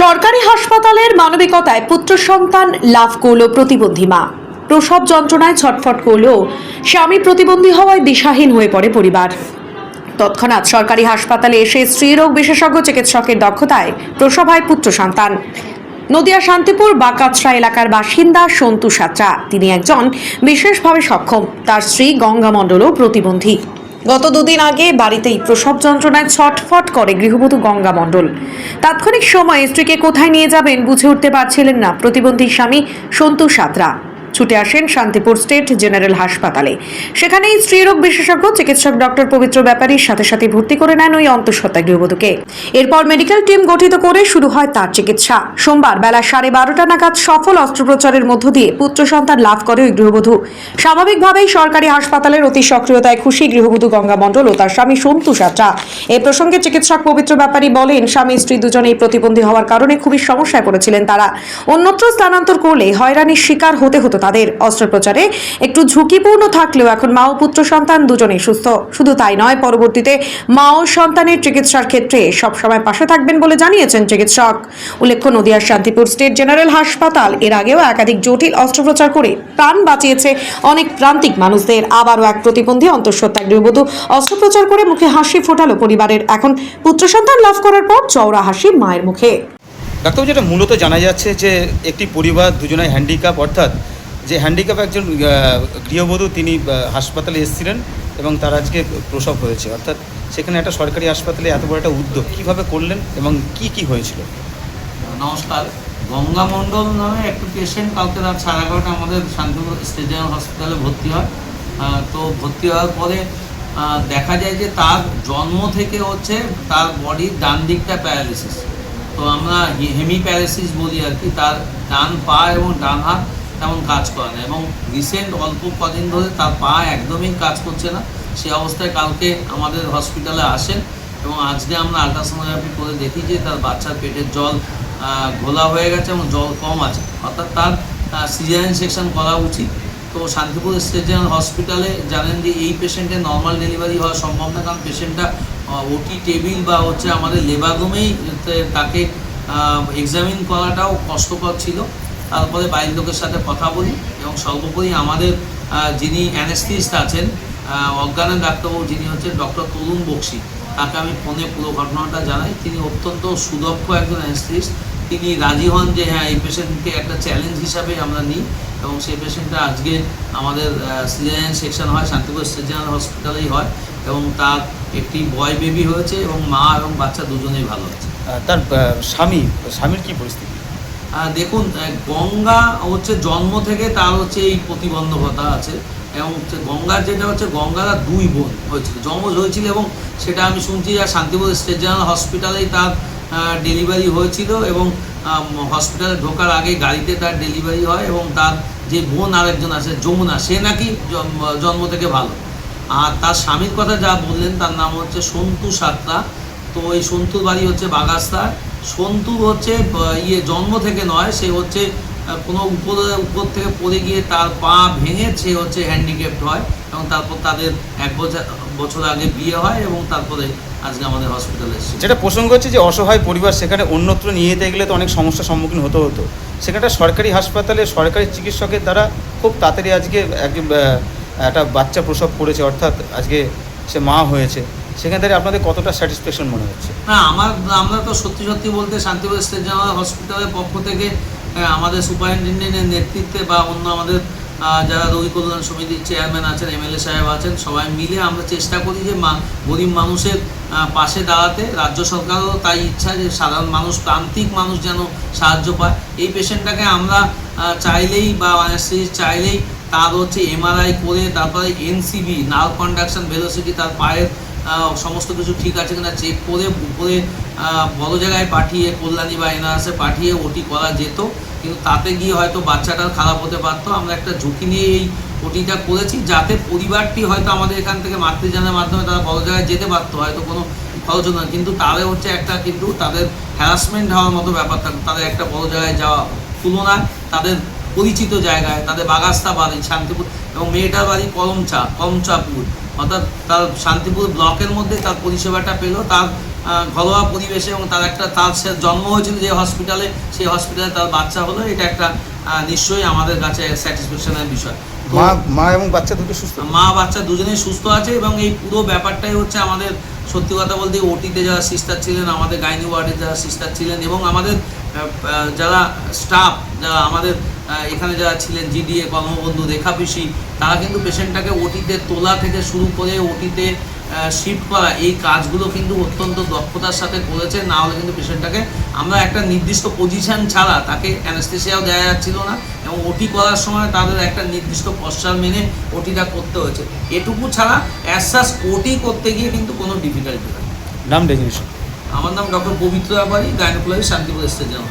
সরকারি হাসপাতালের মানবিকতায় পুত্র সন্তান লাভ করল প্রতিবন্ধী মা। প্রসব যন্ত্রণায় ছটফট করলেও স্বামী প্রতিবন্ধী হওয়ায় দিশাহীন হয়ে পড়ে পরিবার। তৎক্ষণাৎ সরকারি হাসপাতালে এসে স্ত্রীরোগ বিশেষজ্ঞ চিকিৎসকের দক্ষতায় প্রসব হয় পুত্র সন্তান। নদিয়া শান্তিপুর বাকাছড়া এলাকার বাসিন্দা সন্তু সাচা তিনি একজন বিশেষভাবে সক্ষম। তার স্ত্রী গঙ্গা মণ্ডলও প্রতিবন্ধী। গত দুদিন আগে বাড়িতেই প্রসব যন্ত্রণায় ছটফট করে গৃহবধূ গঙ্গা মণ্ডল। তাৎক্ষণিক সময়ে স্ত্রীকে কোথায় নিয়ে যাবেন বুঝে উঠতে পারছিলেন না প্রতিবন্ধী স্বামী সন্তু সাঁতরা। ছুটে আসেন শান্তিপুর স্টেট জেনারেল হাসপাতালে। সেখানেই স্ত্রীরোগ বিশেষজ্ঞ চিকিৎসক ডক্টর পবিত্র ব্যাপারীর সাথে সাথে ভর্তি করে নেন ওই অন্তঃসত্ত্বা গৃহবধূকে। এরপর মেডিকেল টিম গঠিত করে শুরু হয় তার চিকিৎসা। সোমবার বেলা সাড়ে বারোটা নাগাদ সফল অস্ত্রোপচারের মধ্য দিয়ে পুত্র সন্তান লাভ করে ওই গৃহবধূ। স্বাভাবিকভাবেই সরকারি হাসপাতালের অতি সক্রিয়তায় খুশি গৃহবধূ গঙ্গা মণ্ডল ও তার স্বামী সন্তু সাত্রা এ প্রসঙ্গে চিকিৎসক পবিত্র ব্যাপারী বলেন, স্বামী, স্ত্রী দুজনেই প্রতিবন্ধী হওয়ার কারণে খুবই সমস্যায় পড়েছিলেন তারা। অন্যত্র স্থানান্তর করলে হয়রানির শিকার হতে হতো তাদের অস্ত্রোপচারে একটু ঝুঁকিপূর্ণ থাকলেও এখন মা ও পুত্র সন্তান দুজনেই সুস্থ। শুধু তাই নয়, পরবর্তীতে মা ও সন্তানের চিকিৎসার ক্ষেত্রে সবসময় পাশে থাকবেন বলে জানিয়েছেন চিকিৎসক। উল্লেখ্য, নদিয়ার শান্তিপুর স্টেট জেনারেল হাসপাতাল এর আগেও একাধিক জটিল অস্ত্রোপচার করে প্রাণ বাঁচিয়েছে অনেক প্রান্তিক মানুষদের। আবারও এক প্রতিবন্ধী অন্তঃসত্ত্বা গৃহবধূ অস্ত্রোপচার করে মুখে হাসি ফোটালো পরিবারের। এখন পুত্র সন্তান লাভ করার পর চওড়া হাসি মায়ের মুখে। ডাক্তারবাবু, যেটা মূলত জানা যাচ্ছে যে একটি পরিবার দুজনে হ্যান্ডিক্যাপ অর্থাৎ যে হ্যান্ডিক্যাপ একজন গৃহবধূ তিনি হাসপাতালে এসেছিলেন এবং তার আজকে প্রসব হয়েছে। অর্থাৎ সেখানে একটা সরকারি হাসপাতালে এত বড় একটা উদ্যোগ কীভাবে করলেন এবং কি কি হয়েছিল? নমস্কার। গঙ্গা মণ্ডল নামে একটি পেশেন্ট কালকে রাত সাড়ে এগারোটা আমাদের শান্তিপুর স্টেডিয়াম হসপিটালে ভর্তি হয়। তো ভর্তি হওয়ার পরে দেখা যায় যে তার জন্ম থেকে হচ্ছে তার বডির ডান দিকটা প্যারালিসিস তো আমরা হেমি প্যারালিসিস বলি আর কি, তার ডান পা এবং ডান হাত তেমন কাজ করে না। এবং রিসেন্ট অল্প কদিন ধরে তার পা একদমই কাজ করছে না। সে অবস্থায় কালকে আমাদের হসপিটালে আসেন এবং আজকে আমরা আলট্রাসোনোগ্রাফি করে দেখি যে তার বাচ্চার পেটের জল ঘোলা হয়ে গেছে এবং জল কম আছে। অর্থাৎ তার সিজারিয়ান সেকশন করা উচিত। তো শান্তিপুর স্টেট হসপিটালে জানেন যে এই পেশেন্টের নর্মাল ডেলিভারি হওয়া সম্ভব না। কারণ পেশেন্টটা ওটি টেবিল বা হচ্ছে আমাদের লেবার রুমেই তাকে এক্সামিন করাটাও কষ্টকর ছিল। তারপরে বাড়ির লোকের সাথে কথা বলি এবং সর্বোপরি আমাদের যিনি অ্যানেস্থিস্ট আছেন অজ্ঞানের ডাক্তারবাবু, যিনি হচ্ছেন ডক্টর তরুণ বক্সি, তাকে আমি ফোনে পুরো ঘটনাটা জানাই। তিনি অত্যন্ত সুদক্ষ একজন অ্যানেস্থিস্ট তিনি রাজি হন যে হ্যাঁ এই পেশেন্টকে একটা চ্যালেঞ্জ হিসাবে আমরা নিই এবং সেই পেশেন্টটা আজকে আমাদের সিজারিয়ান সেকশন হয়, শান্তিপুর জেনারেল হসপিটালেই হয় এবং তার একটি বয় বেবি হয়েছে এবং মা এবং বাচ্চা দুজনেই ভালো আছে। তার স্বামী, স্বামীর কী পরিস্থিতি? দেখুন গঙ্গা হচ্ছে জন্ম থেকে তার হচ্ছে এই প্রতিবন্ধকতা আছে এবং হচ্ছে গঙ্গার যেটা হচ্ছে গঙ্গারা দুই বোন হয়েছিল জমজ হয়েছিল এবং সেটা আমি শুনছি যে শান্তিপুর স্টেট জেনারেল হসপিটালেই তার ডেলিভারি হয়েছিল এবং হসপিটালে ঢোকার আগে গাড়িতে তার ডেলিভারি হয় এবং তার যে বোন আরেকজন আছে, যমুনা, সে নাকি জন্ম- থেকে ভালো। আর তার স্বামীর কথা যা বললেন, তার নাম হচ্ছে সন্তু সাতরা। তো এই সন্তুর বাড়ি হচ্ছে বাগাস্তা সন্তু হচ্ছে ইয়ে জন্ম থেকে নয়, সে হচ্ছে কোনো উপরে, উপর থেকে পড়ে গিয়ে তার পা ভেঙে সে হচ্ছে হ্যান্ডিক্যাপ্ট হয় এবং তারপর তাদের এক বছর বছর আগে বিয়ে হয় এবং তারপরে আজকে আমাদের হসপিটালে এসেছে। যেটা প্রসঙ্গ হচ্ছে যে অসহায় পরিবার, সেখানে অন্যত্র নিয়ে যেতে গেলে তো অনেক সমস্যার সম্মুখীন হতে হতো। সেখানে একটা সরকারি হাসপাতালে সরকারি চিকিৎসকের দ্বারা খুব তাড়াতাড়ি আজকে একটা বাচ্চা প্রসব করেছে, অর্থাৎ আজকে সে মা হয়েছে। সেখান থেকে আপনাদের কতটা স্যাটিসফ্যাকশন মনে হচ্ছে? না, আমার, আমরা তো সত্যি সত্যি বলতে শান্তিপুর স্টেট জেনারেল হসপিটালের পক্ষ থেকে আমাদের সুপারিনটেন্ডেন্টের নেতৃত্বে বা অন্য আমাদের যারা রোগী কল্যাণ সমিতির চেয়ারম্যান আছেন এমএলএ সাহেব আছেন, সবাই মিলে আমরা চেষ্টা করি যে মা, গরিব মানুষের পাশে দাঁড়াতে। রাজ্য সরকারও তাই ইচ্ছা যে সাধারণ মানুষ, প্রান্তিক মানুষ যেন সাহায্য পায়। এই পেশেন্টটাকে আমরা চাইলেই বা চাইলেই তার হচ্ছে এমআরআই করে, তারপরে এনসিবি নার্ভ কন্ডাকশন ভেলোসিটি তার পায়ের সমস্ত কিছু ঠিক আছে কিনা চেক করে উপরে বড় জায়গায় পাঠিয়ে কল্যাণী বা এনআরএসে পাঠিয়ে ওটি করা যেত। কিন্তু তাতে গিয়ে হয়তো বাচ্চাটার খারাপ হতে পারতো। আমরা একটা ঝুঁকি নিয়ে এই ওটিটা করেছি যাতে পরিবারটি হয়তো আমাদের এখান থেকে মাতৃযানের মাধ্যমে তারা বড় জায়গায় যেতে পারতো, হয়তো কোনো খরচ হতো না। কিন্তু তাদের হচ্ছে একটা কিন্তু তাদের হ্যারাসমেন্ট হওয়ার মতো ব্যাপার থাকতো। তাদের একটা বড় জায়গায় যাওয়া তুলনায় তাদের পরিচিত জায়গায়, তাদের বাগাস্তা বাড়ি, শান্তিপুর এবং মেয়েটার বাড়ি করমচা করমচাপুর অর্থাৎ তার শান্তিপুর ব্লকের মধ্যে তার পরিষেবাটা পেল তার ঘরোয়া পরিবেশে এবং তার একটা তার সে জন্ম হয়েছিল যে হসপিটালে সেই হসপিটালে তার বাচ্চা হলো। এটা একটা নিশ্চয়ই আমাদের কাছে স্যাটিসফ্যাকশনের বিষয়। মা মা এবং বাচ্চা দুটো সুস্থ? মা বাচ্চা দুজনেই সুস্থ আছে এবং এই পুরো ব্যাপারটাই হচ্ছে আমাদের সত্যি কথা বলতে ওটিতে যারা সিস্টার ছিলেন, আমাদের গাইনি ওয়ার্ডে যারা সিস্টার ছিলেন এবং আমাদের যারা স্টাফ যারা আমাদের এখানে যারা ছিলেন জিডিএ কর্মবন্ধু, রেখাপিসি, তারা কিন্তু পেশেন্টটাকে ওটিতে তোলা থেকে শুরু করে ওটিতে শিফট করা এই কাজগুলো কিন্তু অত্যন্ত দক্ষতার সাথে করেছে না হলে কিন্তু পেশেন্টটাকে আমরা একটা নির্দিষ্ট পজিশন ছাড়া তাকে অ্যানেস্থেসিয়াও দেওয়া যাচ্ছিল না এবং ওটি করার সময় তাদের একটা নির্দিষ্ট পশ্চার মেনে ওটিটা করতে হয়েছে। এটুকু ছাড়া অ্যাসাস ওটি করতে গিয়ে কিন্তু কোনো ডিফিকাল্টি হয় নাম ডেজিনেশন আমার নাম ডক্টর পবিত্র ব্যাপারী গাইনোকোলজি শান্তিপুর স্টেডিয়াম